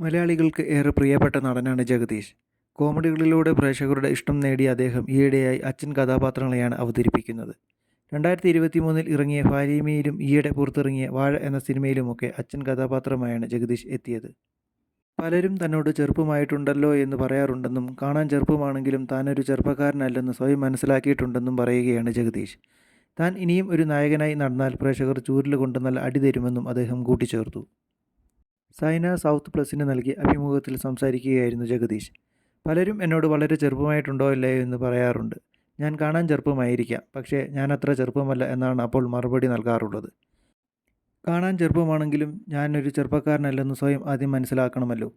മലയാളികൾക്ക് ഏറെ പ്രിയപ്പെട്ട നടനാണ് ജഗദീഷ്. കോമഡികളിലൂടെ പ്രേക്ഷകരുടെ ഇഷ്ടം നേടിയ അദ്ദേഹം ഈയിടെയായി അച്ഛൻ കഥാപാത്രങ്ങളെയാണ് അവതരിപ്പിക്കുന്നത്. രണ്ടായിരത്തി ഇരുപത്തി മൂന്നിൽ ഇറങ്ങിയ ഫാലിമയിലും ഈയിടെ പുറത്തിറങ്ങിയ വാഴ എന്ന സിനിമയിലുമൊക്കെ അച്ഛൻ കഥാപാത്രമായാണ് ജഗദീഷ് എത്തിയത്. പലരും തന്നോട് ചെറുപ്പമായിട്ടുണ്ടല്ലോ എന്ന് പറയാറുണ്ടെന്നും കാണാൻ ചെറുപ്പമാണെങ്കിലും ഒരു ചെറുപ്പക്കാരനല്ലെന്ന് സ്വയം മനസ്സിലാക്കിയിട്ടുണ്ടെന്നും പറയുകയാണ് ജഗദീഷ്. താൻ ഇനിയും ഒരു നായകനായി നടന്നാൽ പ്രേക്ഷകർ ചൂരിൽ കൊണ്ട് നല്ല അടി തരുമെന്നും അദ്ദേഹം കൂട്ടിച്ചേർത്തു. സൈന സൗത്ത് പ്ലസിന് നൽകിയ അഭിമുഖത്തിൽ സംസാരിക്കുകയായിരുന്നു ജഗദീഷ് പലരും എന്നോട് വളരെ ചെറുപ്പമായിട്ടുണ്ടോ ഇല്ലയോ എന്ന് പറയാറുണ്ട്. ഞാൻ കാണാൻ ചെറുപ്പമായിരിക്കാം പക്ഷേ ഞാൻ അത്ര ചെറുപ്പമല്ല എന്നാണ് അപ്പോൾ മറുപടി നൽകാറുള്ളത്. കാണാൻ ചെറുപ്പമാണെങ്കിലും ഞാനൊരു ചെറുപ്പക്കാരനല്ലെന്ന് സ്വയം ആദ്യം മനസ്സിലാക്കണമല്ലോ.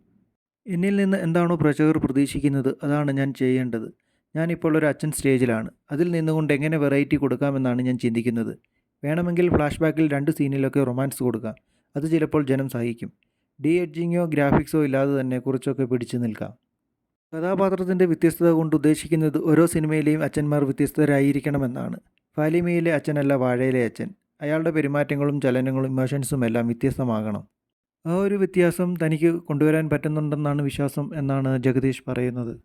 എന്നിൽ നിന്ന് എന്താണോ പ്രേക്ഷകർ പ്രതീക്ഷിക്കുന്നത് അതാണ് ഞാൻ ചെയ്യേണ്ടത്. ഞാനിപ്പോൾ ഒരു അച്ഛൻ സ്റ്റേജിലാണ്. അതിൽ നിന്നുകൊണ്ട് എങ്ങനെ വെറൈറ്റി കൊടുക്കാമെന്നാണ് ഞാൻ ചിന്തിക്കുന്നത്. വേണമെങ്കിൽ ഫ്ലാഷ് ബാക്കിൽ രണ്ട് സീനിലൊക്കെ റൊമാൻസ് കൊടുക്കാം. അത് ചിലപ്പോൾ ജനം സഹിക്കും. ഡി എഡ്ജിങ്ങോ ഗ്രാഫിക്സോ ഇല്ലാതെ തന്നെ കുറച്ചൊക്കെ പിടിച്ചു നിൽക്കാം. കഥാപാത്രത്തിന്റെ വ്യത്യസ്തത കൊണ്ട് ഉദ്ദേശിക്കുന്നത് ഓരോ സിനിമയിലെയും അച്ഛന്മാർ വ്യത്യസ്തരായിരിക്കണമെന്നാണ്. ഫാലിമയിലെ അച്ഛനല്ല വാഴയിലെ അച്ഛൻ. അയാളുടെ പെരുമാറ്റങ്ങളും ചലനങ്ങളും ഇമോഷൻസും എല്ലാം വ്യത്യസ്തമാകണം. ആ ഒരു വ്യത്യാസം തനിക്ക് കൊണ്ടുവരാൻ പറ്റുന്നുണ്ടെന്നാണ് വിശ്വാസം എന്നാണ് ജഗദീഷ് പറയുന്നത്.